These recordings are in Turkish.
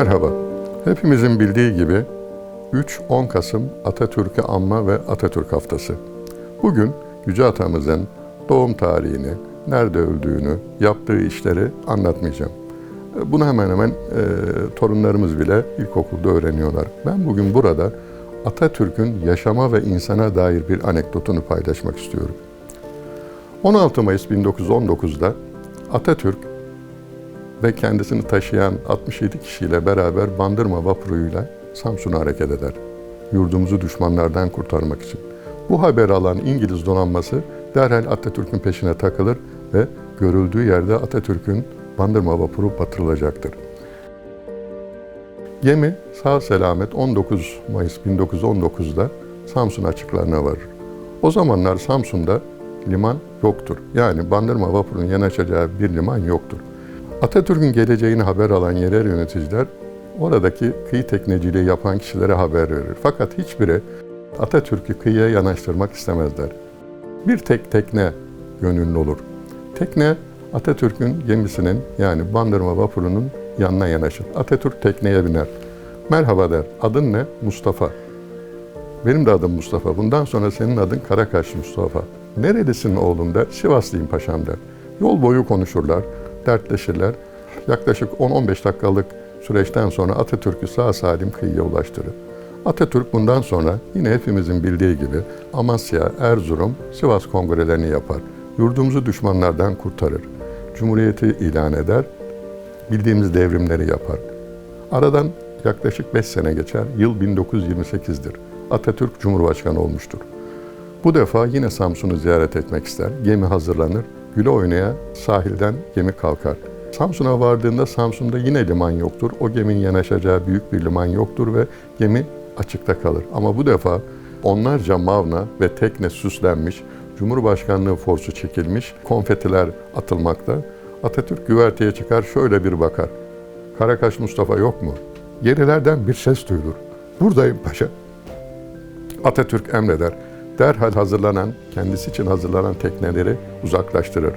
Merhaba. Hepimizin bildiği gibi 3-10 Kasım Atatürk'ü anma ve Atatürk Haftası. Bugün Yüce Atamızın doğum tarihini, nerede öldüğünü, yaptığı işleri anlatmayacağım. Bunu hemen hemen e, torunlarımız bile ilkokulda öğreniyorlar. Ben bugün burada Atatürk'ün yaşama ve insana dair bir anekdotunu paylaşmak istiyorum. 16 Mayıs 1919'da Atatürk ve kendisini taşıyan 67 kişiyle beraber Bandırma vapuruyla Samsun'a hareket eder. Yurdumuzu düşmanlardan kurtarmak için. Bu haberi alan İngiliz donanması derhal Atatürk'ün peşine takılır ve görüldüğü yerde Atatürk'ün Bandırma vapuru batırılacaktır. Gemi sağ selamet 19 Mayıs 1919'da Samsun açıklarına varır. O zamanlar Samsun'da liman yoktur. Yani Bandırma vapurunun yanaşacağı bir liman yoktur. Atatürk'ün geleceğini haber alan yerel yöneticiler oradaki kıyı tekneciliği yapan kişilere haber verir. Fakat hiçbiri Atatürk'ü kıyıya yanaştırmak istemezler. Bir tek tekne gönüllü olur. Tekne Atatürk'ün gemisinin yani Bandırma vapurunun yanına yanaşır. Atatürk tekneye biner. Merhaba der. Adın ne? Mustafa. Benim de adım Mustafa. Bundan sonra senin adın Karakaş Mustafa. Nerelisin oğlum der. Sivaslıyım paşam der. Yol boyu konuşurlar, dertleşirler. Yaklaşık 10-15 dakikalık süreçten sonra Atatürk'ü sağ salim kıyıya ulaştırır. Atatürk bundan sonra yine hepimizin bildiği gibi Amasya, Erzurum, Sivas kongrelerini yapar. Yurdumuzu düşmanlardan kurtarır. Cumhuriyeti ilan eder. Bildiğimiz devrimleri yapar. Aradan yaklaşık 5 sene geçer. Yıl 1928'dir. Atatürk Cumhurbaşkanı olmuştur. Bu defa yine Samsun'u ziyaret etmek ister. Gemi hazırlanır. Güle oynaya sahilden gemi kalkar. Samsun'a vardığında Samsun'da yine liman yoktur. O geminin yanaşacağı büyük bir liman yoktur ve gemi açıkta kalır. Ama bu defa onlarca mavna ve tekne süslenmiş, Cumhurbaşkanlığı forsu çekilmiş, konfetiler atılmakta. Atatürk güverteye çıkar şöyle bir bakar. Karakaş Mustafa yok mu? Gerilerden bir ses duyulur. Buradayım paşa. Atatürk emreder. Derhal hazırlanan, kendisi için hazırlanan tekneleri uzaklaştırır.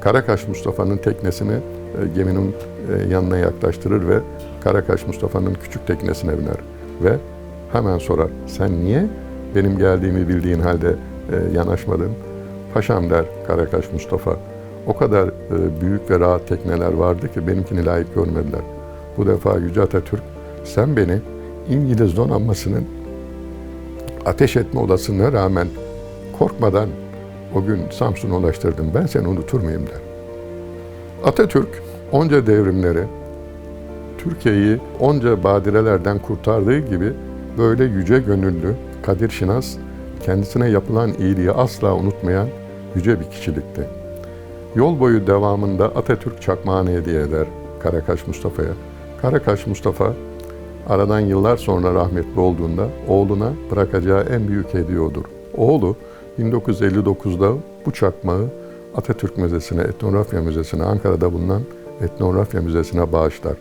Karakaş Mustafa'nın teknesini e, geminin e, yanına yaklaştırır ve Karakaş Mustafa'nın küçük teknesine biner. Ve hemen sorar, sen niye benim geldiğimi bildiğin halde e, yanaşmadın? Paşam der Karakaş Mustafa, o kadar büyük ve rahat tekneler vardı ki benimkini layık görmediler. Bu defa Yüce Atatürk, sen beni İngiliz donanmasının ateş etme olasılığına rağmen korkmadan o gün Samsun'a ulaştırdım. Ben seni unutur muyum der. Atatürk onca devrimleri, Türkiye'yi onca badirelerden kurtardığı gibi böyle yüce gönüllü, kadir şinas, kendisine yapılan iyiliği asla unutmayan yüce bir kişilikti. Yol boyu devamında Atatürk çakmağını hediye eder Karakaş Mustafa'ya. Karakaş Mustafa aradan yıllar sonra rahmetli olduğunda oğluna bırakacağı en büyük hediye odur. Oğlu 1959'da bu çakmağı Atatürk Müzesi'ne, Etnografya Müzesi'ne, Ankara'da bulunan Etnografya Müzesi'ne bağışlar.